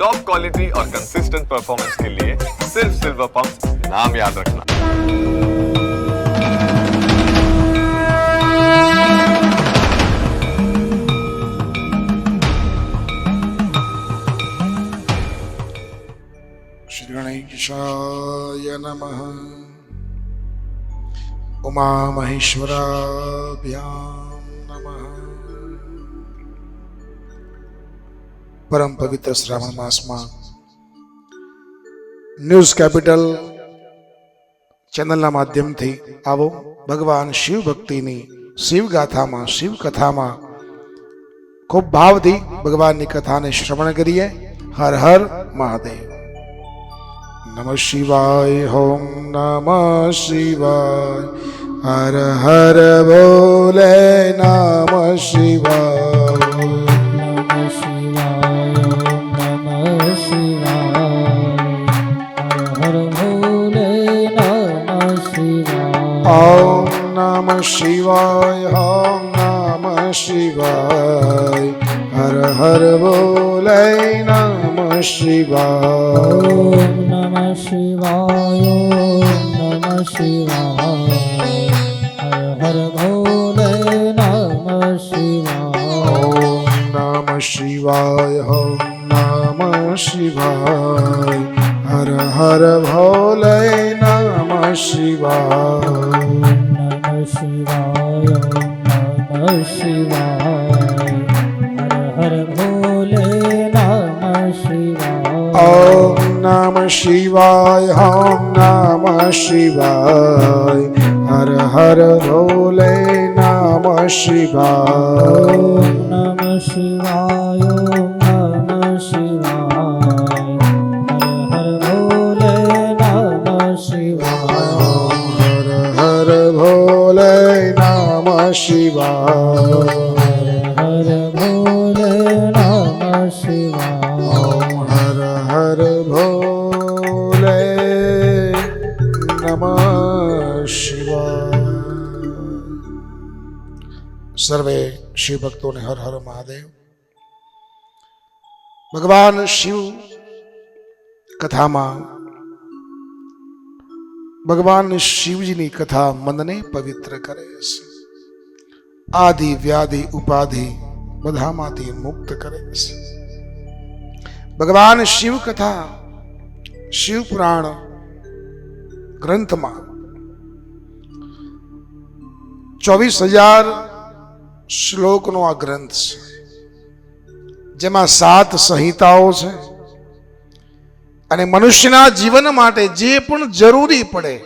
Top quality और consistent performance के लिए सिर्फ सिल्वर पंप नाम याद रखना श्रीगणेशाय नमः उमामहेश्वराभ्यां नमः પરમ પવિત્ર શ્રાવણ માસમાં ન્યૂઝ કેપિટલ ચેનલના માધ્યમથી આવો. ભગવાન શિવ ભક્તિની શિવ કથામાં ખૂબ ભાવથી ભગવાનની કથાને શ્રવણ કરીએ. હર હર મહાદેવ. નમ શિવાય, હોમ નમ શિવાય. હર હર બોલે નમ શિવાય. શિવાય ઓમ નમ શિવાય હર હર બોલે નમ શિવાય. નમ શિવાય નમ શિવાય હર હર ભોલે નમઃ શિવાય. નમ શિવાય હો નમ શિવાય હર હર ભોલે નમ શિવાય ઓમ નમ શિવાય હર હર ભોલે નમ શિવાય ઓમ નમઃ શિવાય ઓમ નમઃ શિવાય હર હર ભોલે નમઃ શિવાય ઓમ હર સર્વે શિવ ભક્તોને હર હર મહાદેવ ભગવાન શિવ કથામાં ભગવાન શિવજીની કથા મનને પવિત્ર કરે છે આદિ વ્યાધિ ઉપાધિ બધામાંથી મુક્ત કરે છે ભગવાન શિવ કથા શિવ પુરાણ ગ્રંથમાં ચોવીસ હજાર શ્લોકનો આ ગ્રંથ છે. જેમાં સાત સંહિતાઓ છે. અને મનુષ્યના જીવન માટે જે પણ જરૂરી પડે,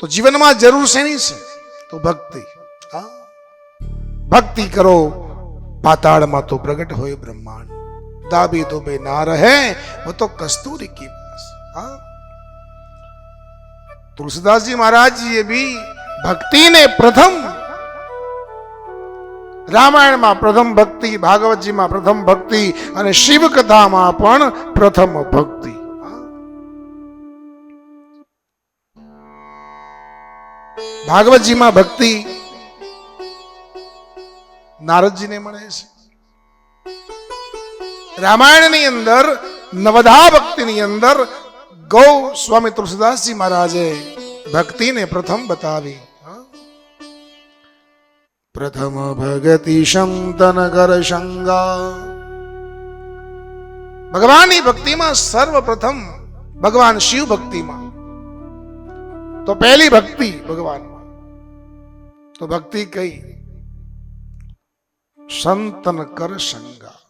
તો જીવનમાં જરૂર શેની છે? તો ભક્તિ. ભક્તિ કરો, પાતાળમાં તો પ્રગટ હોય બ્રહ્માંડ. દાબી દુબે ના રહે વો તો કસ્તુરી કી પાસ હા. તુલસીદાસજી મહારાજ એ ભક્તિને પ્રથમ રામાયણમાં પ્રથમ ભક્તિ, ભાગવતજીમાં પ્રથમ ભક્તિ અને શિવ કથામાં પણ પ્રથમ ભક્તિ ભાગવતજીમાં ભક્તિ નારદજીને મળે છે રામાયણની અંદર, નવધા ભક્તિની અંદર ગૌ સ્વામી તુલસીદાસજી મહારાજે ભક્તિને પ્રથમ બતાવી? પ્રથમ ભગતિ શંતન કર શંગા ભગવાનની ભક્તિમાં સર્વપ્રથમ ભગવાન શિવ ભક્તિમાં તો પહેલી ભક્તિ ભગવાનમાં તો ભક્તિ કઈ સંતન કર શંગા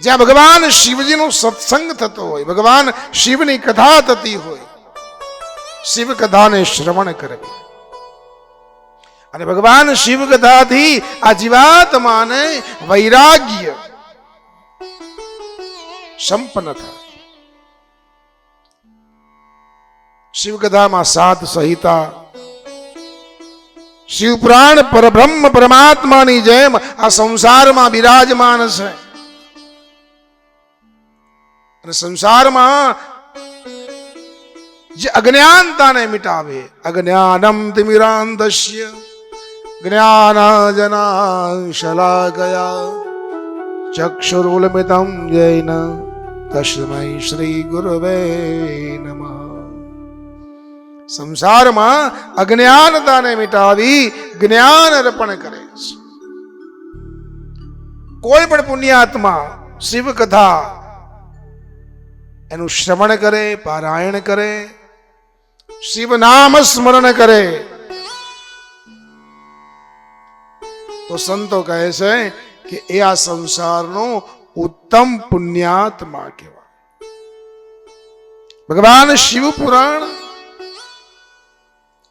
જ્યાં ભગવાન શિવજીનો સત્સંગ થતો હોય ભગવાન શિવની કથા થતી હોય શિવ કથાને શ્રવણ કરવી અને ભગવાન શિવ કથાથી આ જીવાત્માને વૈરાગ્ય સંપન્ન થાય. શિવ કથામાં સાત સંહિતા, શિવપુરાણ પરબ્રહ્મ પરમાત્માની જેમ આ સંસારમાં બિરાજમાન છે. અને સંસારમાં જે અજ્ઞાનતાને મિટાવે, અજ્ઞાનમ તિમિરાંધસ્ય શલાકયા ચક્ષુરુલમિતમ જૈન તસ્મૈ શ્રી ગુરવે નમઃ સંસારમાં અજ્ઞાનતાને મિટાવી જ્ઞાન અર્પણ કરે છે કોઈ પણ પુણ્યાત્મા શિવ કથા એનું શ્રવણ કરે પારાયણ કરે શિવ નામ સ્મરણ કરે તો સંતો કહે છે કે એ આ સંસારનો ઉત્તમ પુણ્યાત્મા કહેવાય ભગવાન શિવ પુરાણ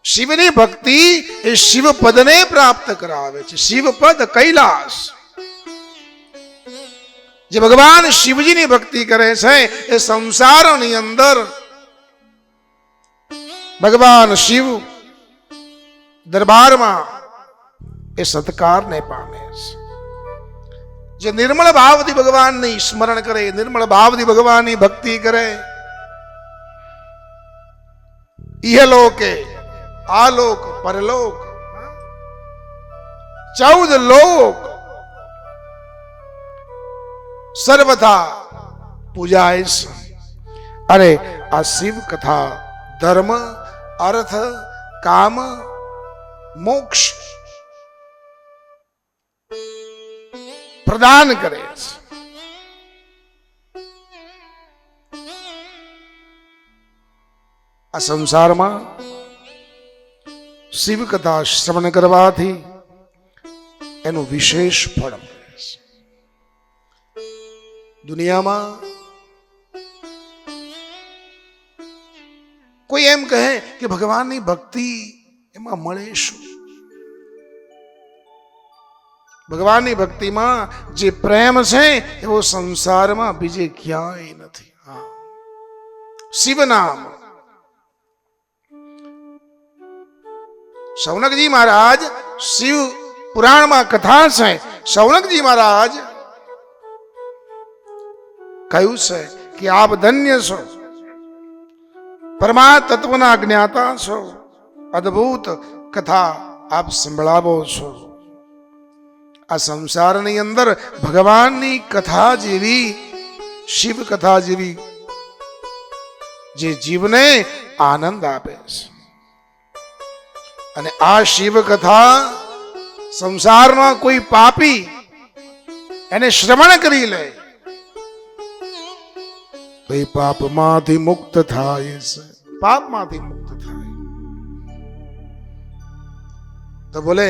શિવની ભક્તિ એ શિવ પદને પ્રાપ્ત કરાવે છે શિવ પદ કૈલાસ જે ભગવાન શિવજીની ભક્તિ કરે છે એ સંસારની અંદર ભગવાન શિવ દરબારમાં એ સત્કારને પામે છે જે નિર્મળ ભાવથી ભગવાનની સ્મરણ કરે નિર્મળ ભાવથી ભગવાનની ભક્તિ કરે ઇહલોકે આલોક પરલોક ચૌદ લોક સર્વથા પૂજાય છે અરે આ શિવ કથા ધર્મ અર્થ કામ મોક્ષ પ્રદાન કરે છે. આ સંસારમાં શિવ કથા શ્રવણ કરવાથી એનું વિશેષ ફળ મળે છે. દુનિયામાં કોઈ એમ કહે કે ભગવાનની ભક્તિ એમાં મળે શું? ભગવાનની ભક્તિમાં જે પ્રેમ છે, એવો સંસારમાં બીજે ક્યાંય નથી. હા. શિવ નામ સૌનકજી મહારાજ શિવ પુરાણમાં કથા છે. સૌનકજી મહારાજ કહ્યું છે કે આપ ધન્ય છો. પરમા તત્વના જ્ઞાતા છો. અદ્ભુત કથા આપ સંભળાવો છો. આ સંસારની અંદર ભગવાનની કથા જેવી, શિવ કથા જેવી, જે જીવને આનંદ આપે છે. અને આ શિવ કથા સંસારમાં કોઈ પાપી એને શ્રવણ કરી લે, તો પાપમાંથી મુક્ત થાય છે. પાપમાંથી મુક્ત થાય. તો બોલે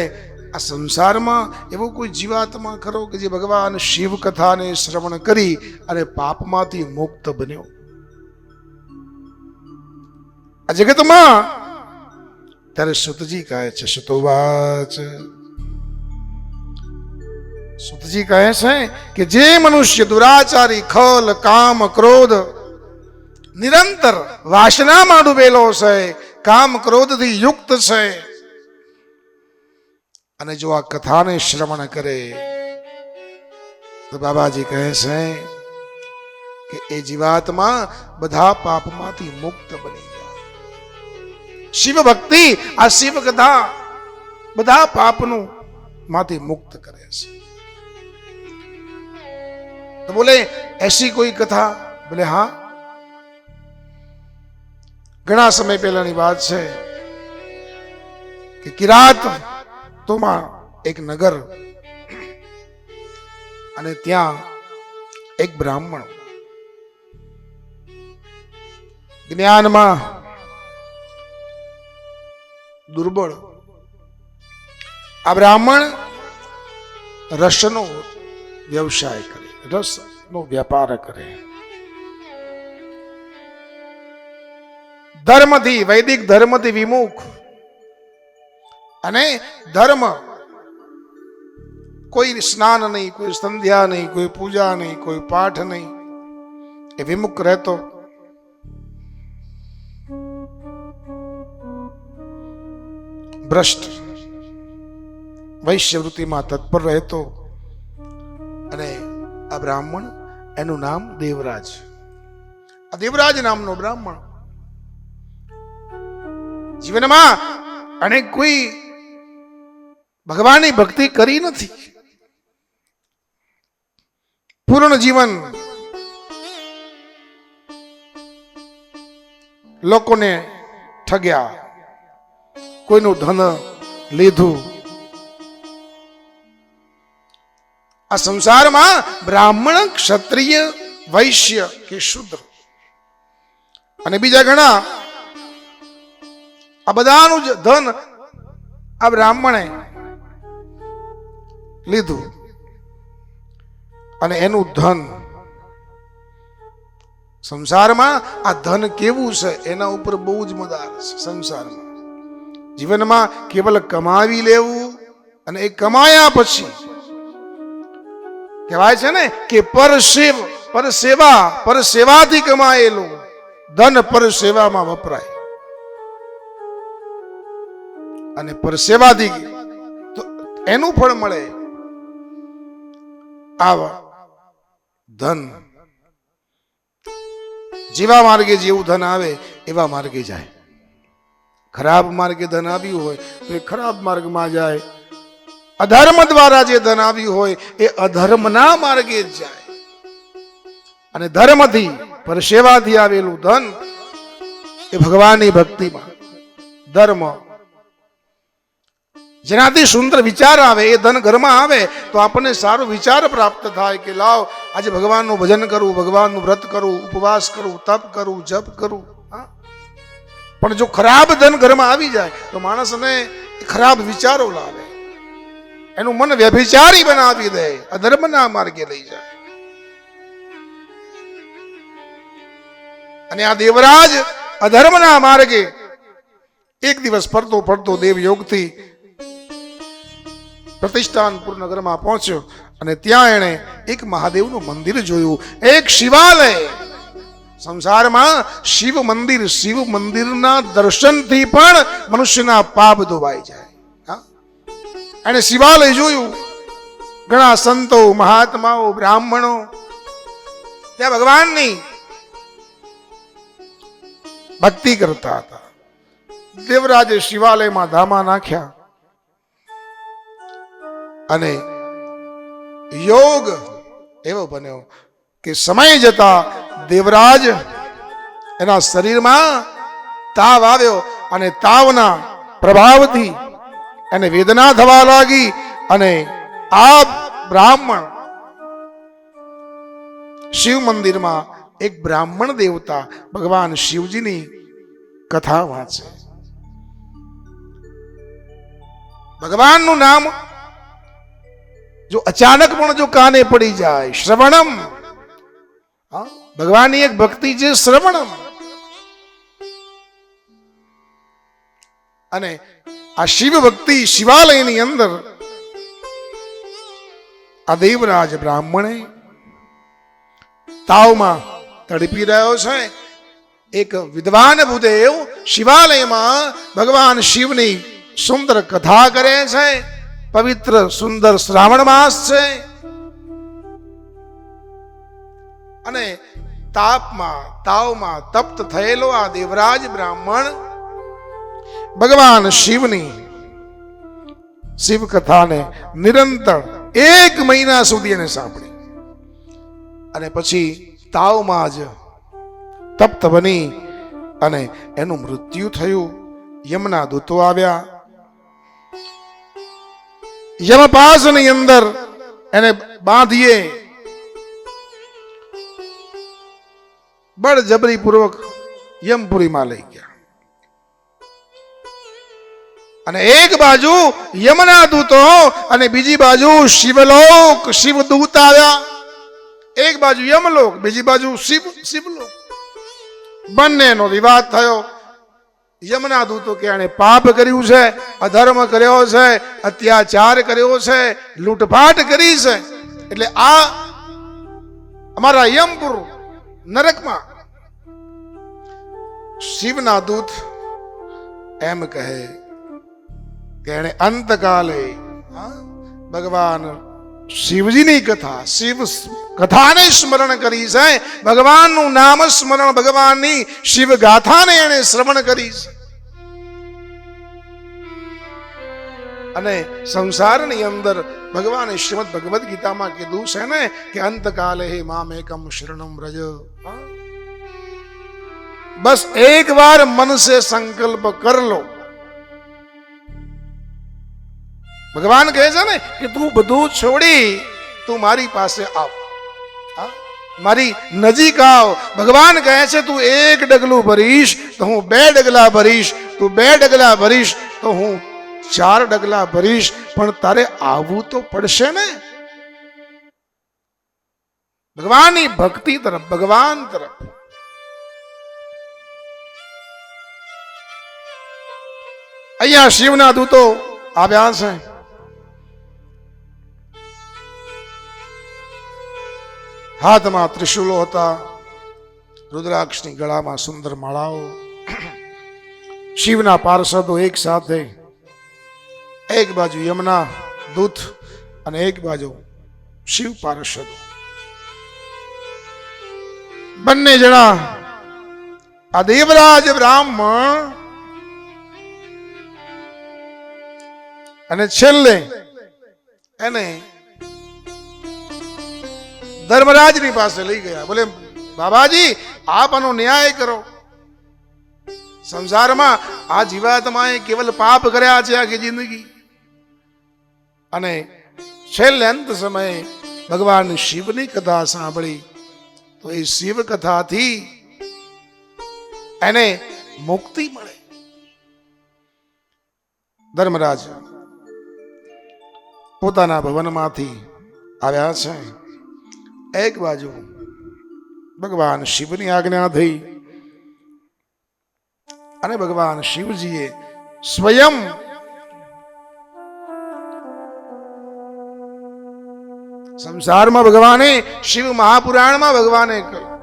આ સંસારમાં એવો કોઈ જીવાત્મા ખરો કે જે ભગવાન શિવ કથાને શ્રવણ કરી અને પાપમાંથી મુક્ત બન્યો? આ જગતમાં ત્યારે સુતજી કહે છે, સુતોવાચ. સુતજી કહે છે કે જે મનુષ્ય દુરાચારી, ખલ, કામ, ક્રોધ નિરંતર વાસનામાં ડૂબેલો છે, કામ ક્રોધથી યુક્ત છે અને જો આ કથાને શ્રવણ કરે, તો બાબાજી કહે છે કે એ જીવાતમાં બધા પાપમાંથી મુક્ત બની જાય શિવ ભક્તિ આ શિવ કથા બધા પાપનું માંથી મુક્ત કરે છે. તો બોલે, એસી કોઈ કથા? બોલે, હા. ઘણા સમય પહેલાની વાત છે કે કિરાત તોમાં એક નગર અને ત્યાં એક બ્રાહ્મણ. જ્ઞાનમાં દુર્બળ. આ બ્રાહ્મણ રસનો વ્યવસાય કરે રસ નો વ્યાપાર કરે. ધર્મથી, વૈદિક ધર્મથી વિમુખ અને ધર્મ. કોઈ સ્નાન નહીં, કોઈ સંધ્યા નહીં, કોઈ પૂજા નહીં, કોઈ પાઠ નહીં. એ વિમુખ રહેતો. ભ્રષ્ટ. વૈશ્યવૃત્તિમાં તત્પર રહેતો. અને આ બ્રાહ્મણ એનું નામ દેવરાજ. આ દેવરાજ નામનો બ્રાહ્મણ. જીવનમાં અને કોઈ ભગવાનની ભક્તિ કરી નથી. પૂર્ણ જીવન લોકોને ઠગ્યા. કોઈનું ધન લીધું. આ સંસારમાં બ્રાહ્મણ, ક્ષત્રિય, વૈશ્ય કે શુદ્ર. અને બીજા ઘણા. આ બધાનું જ ધન આ બ્રાહ્મણે લીધું. અને એનું ધન. સંસારમાં આ ધન કેવું છે? એના ઉપર બહુ જ મદાર છે સંસારમાં. જીવનમાં કેવલ કમાવી લેવું અને એ કમાયા પછી કહેવાય છે ને કે પર સેવ પર સેવા પર સેવાથી કમાયેલું ધન પર સેવામાં વપરાય. અને પર સેવાથી તો એનું ફળ મળે. આવા. ધન. જેવા માર્ગે જેવું ધન આવે, એવા માર્ગે જાય. ખરાબ માર્ગે ધન આવ્યું હોય, તો એ ખરાબ માર્ગમાં જાય. અધર્મ દ્વારા જે ધન આવ્યું હોય, એ અધર્મના માર્ગે જ જાય. અને ધર્મથી, પરસેવાથી આવેલું ધન, એ ભગવાનની ભક્તિમાં, ધર્મ જેનાથી સુંદર વિચાર આવે, એ ધન ઘરમાં આવે, તો આપણને સારો વિચાર પ્રાપ્ત થાય કે લાવ, આજે ભગવાનનું ભજન કરું, ભગવાનનું વ્રત કરું, ઉપવાસ કરું, તપ કરું, જપ કરું, હા? પણ જો ખરાબ ધન ઘરમાં આવી જાય, તો માણસને ખરાબ વિચારો લાવે એનું મન વ્યભિચારી બનાવી દે, અધર્મના માર્ગે લઈ જાય અને આ દેવરાજ અધર્મના માર્ગે એક દિવસ ફરતો ફરતો દેવ યોગથી પ્રતિષ્ઠાનપુર નગરમાં પહોંચ્યો અને ત્યાં એણે એક મહાદેવનું મંદિર જોયું. એક શિવાલય. સંસારમાં શિવ મંદિર, શિવ મંદિરના દર્શનથી પણ મનુષ્યના પાપ ધોવાઈ જાય. એણે શિવાલય જોયું. ઘણા સંતો, મહાત્માઓ, બ્રાહ્મણો, ત્યાં ભગવાનની ભક્તિ કરતા હતા. દેવરાજે શિવાલયમાં ધામા નાખ્યા. અને યોગ એવો બન્યો કે સમય જતા દેવરાજ એના શરીરમાં તાવ આવ્યો અને તાવના પ્રભાવથી એને વેદના થવા લાગી અને આ બ્રાહ્મણ શિવ મંદિરમાં એક બ્રાહ્મણ દેવતા ભગવાન શિવજીની કથા વાંચે. ભગવાનનું નામ જો અચાનક પણ જો કાને પડી જાય, શ્રવણમ. ભગવાનની એક ભક્તિ છે શ્રવણમ. અને આ શિવ ભક્તિ શિવાલયની અંદર આ દેવરાજ બ્રાહ્મણે તાવમાં તડપી રહ્યો છે. એક વિદ્વાન ભૂદેવ શિવાલયમાં ભગવાન શિવની સુંદર કથા કરે છે. પવિત્ર, સુંદર શ્રાવણ માસ છે. અને તાપમાં, તાવમાં તપ્ત થયેલો આ દેવરાજ બ્રાહ્મણ ભગવાન શિવની શિવ કથાને નિરંતર એક મહિના સુધી એને સાંભળી. અને પછી તાવમાં જ તપ્ત બની અને એનું મૃત્યુ થયું. યમના દૂતો આવ્યા. યમપાસની અંદર એને બાંધીએ. બળજબરી પૂર્વક યમપુરીમાં લઈ ગયા. અને એક બાજુ યમના દૂતો અને બીજી બાજુ શિવલોક શિવદૂત આવ્યા. એક બાજુ યમલોક, બીજી બાજુ શિવ, શિવલોક. બંનેનો વિવાદ થયો. યમના દૂતો કે આણે પાપ કર્યું છે, અધર્મ કર્યો છે, અત્યાચાર કર્યો છે, લૂંટફાટ કરી છે. એટલે આ અમારા યમપુર નરકમાં શિવના દૂત એમ કહે કે એણે અંતકાલે ભગવાન શિવજીની કથા, શિવ કથાને સ્મરણ કરી છે ભગવાનનું નામ સ્મરણ ભગવાનની શિવ ગાથાને એણે શ્રવણ કરી છે. અને સંસારની અંદર ભગવાને શ્રીમદ ભગવદ્ ગીતામાં કીધું છે ને કે અંતકાલે હે મામ એકમ શરણમ રજ બસ એક વાર મનસે સંકલ્પ કર લો. ભગવાન કહે છે ને કે તું બધું છોડી, તું મારી પાસે આવ. હા? મારી નજીક આવ. ભગવાન કહે છે, તું એક ડગલું ભરીશ, તો હું બે ડગલા ભરીશ, તું બે ડગલા ભરીશ, તો હું ચાર ડગલા ભરીશ, પણ તારે આવવું તો પડશે ને. ભગવાનની ભક્તિ તરફ, ભગવાન તરફ. અહીંયા શિવના દૂતો આવ્યા છે. હાથમાં ત્રિશુલો હતા. રુદ્રાક્ષની ગળામાં સુંદર માળાઓ. શિવના પાર્ષદો એક સાથે. એક બાજુ યમુના દૂત અને એક બાજુ શિવ પાર્ષદો. બંને જણા આ દેવરાજ બ્રાહ્મણ. અને છેલ્લે એને ધર્મરાજની પાસે લઈ ગયા. બોલે, બાબાજી, આપ આનો ન્યાય કરો. સંસારમાં આ જીવાત્માએ કેવલ પાપ કર્યા છે આખી જિંદગી. અને છેલ્લે અંત સમયે ભગવાન શિવની કથા સાંભળી. તો એ શિવ કથાથી એને મુક્તિ મળે. ધર્મરાજ પોતાના ભવનમાંથી આવ્યા છે. એક બાજુ ભગવાન શિવની આજ્ઞા થઈ અને ભગવાન શિવજીએ સ્વયં સંસારમાં ભગવાને, શિવ મહાપુરાણમાં ભગવાને કહ્યું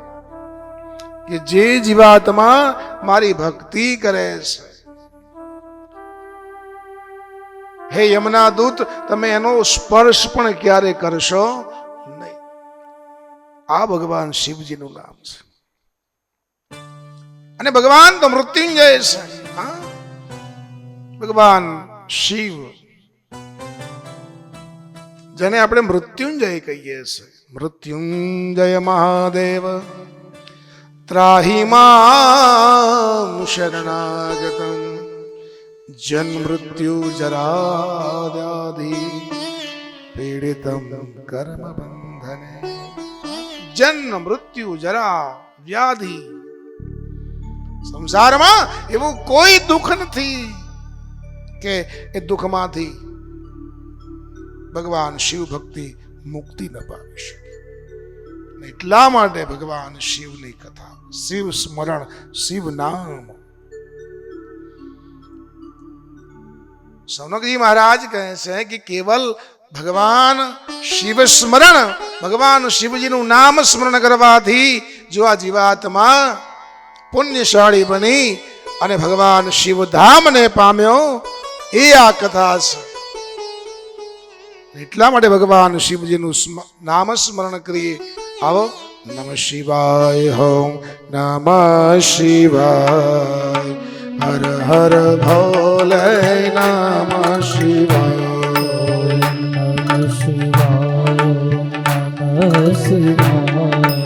કે જે જીવાત્મા મારી ભક્તિ કરે છે. હે યમના દૂત તમે એનો સ્પર્શ પણ ક્યારે કરશો? આ ભગવાન શિવજીનું નામ છે. અને ભગવાન તો મૃત્યુંજય છે. ભગવાન શિવ. જેને આપણે મૃત્યુંજય કહીએ છીએ. મૃત્યુંજય મહાદેવ. ત્રાહી મામ શરણાગતમ. જન મૃત્યુ જરાદ્યાધિ પીડિતમ કર્મ બંધને જન્મ મૃત્યુ જરા વ્યાધિ સંસારમાં એવું કોઈ દુઃખ નથી કે એ દુઃખમાંથી ભગવાન શિવ ભક્તિ મુક્તિ ન પામી શકે અને એટલા માટે ભગવાન શિવની કથા શિવ સ્મરણ શિવ નામ સૌનકજી મહારાજ કહે છે કે કેવલ ભગવાન શિવ સ્મરણ, ભગવાન શિવજીનું નામ સ્મરણ કરવાથી જો આ જીવાત્મા પુણ્યશાળી બની અને ભગવાન શિવધામને પામ્યો. એ આ કથા છે. એટલા માટે ભગવાન શિવજીનું નામ સ્મરણ કરીએ. આવો, નમ શિવાય હોમ નમ શિવાય. હર હર ભોલે નમ શિવાય. શિવાય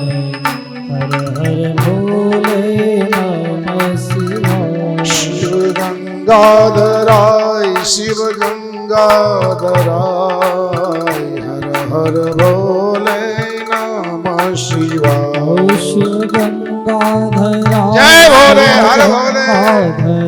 હર હર ભોલે નમઃ શિવાય શિવ ગંગાધરાય શિવ ગંગાધરાય હર હર ભોલે નમ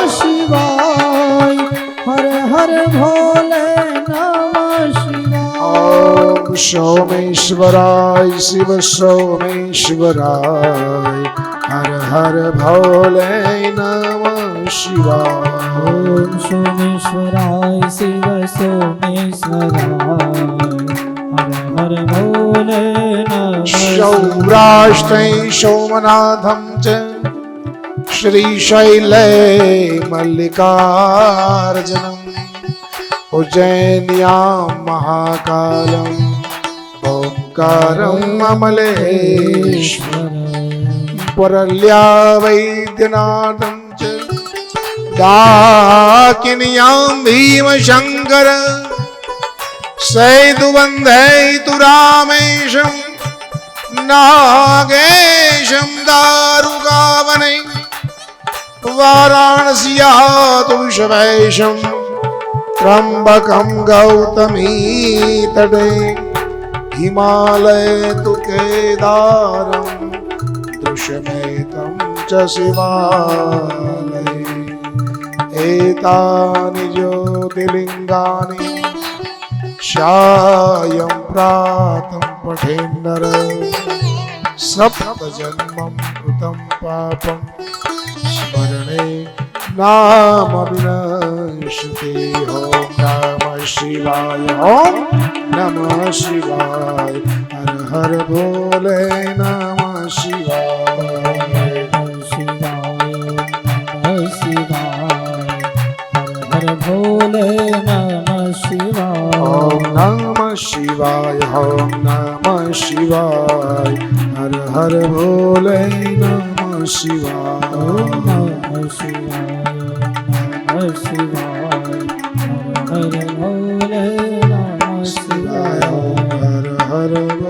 ઓમ નમઃ શિવાય ઓમ જય હો. નમઃ શિવાય હર હર ભોલે નમઃ શિવાય ઓમ સોમેશ્વરાય શિવ સોમેશ્વરાય હર હર उज्जैन्यां महाकालम् ओङ्कारं ममलेश्वरं पुरल्या च दाकिन्यां भीमशङ्कर सैतुबन्धयतु रामेशं नागेशं दारुगावनै वाराणस्यातु विषवैशम् त्र्यम्बकं गौतमी तटे हिमालय तु केदारम् दृश्यमेतं च शिवालये एतानि ज्योतिर्लिङ्गानि शायं प्रातं पठेन्नर सप्तजन्मं कृतं पापं स्मरणे नाम विनश्यते ॐ नमः शिवाय ॐ नमः शिवाय हर हर भोले नमः शिवाय नमः शिवाय नमः शिवाय हर हर भोले नमः शिवाय ॐ नमः शिवाय ॐ नमः शिवाय हर हर भोले नमः शिवाय नमः शिवाय શિવાય હર હર હર રામ શિવાય હર હર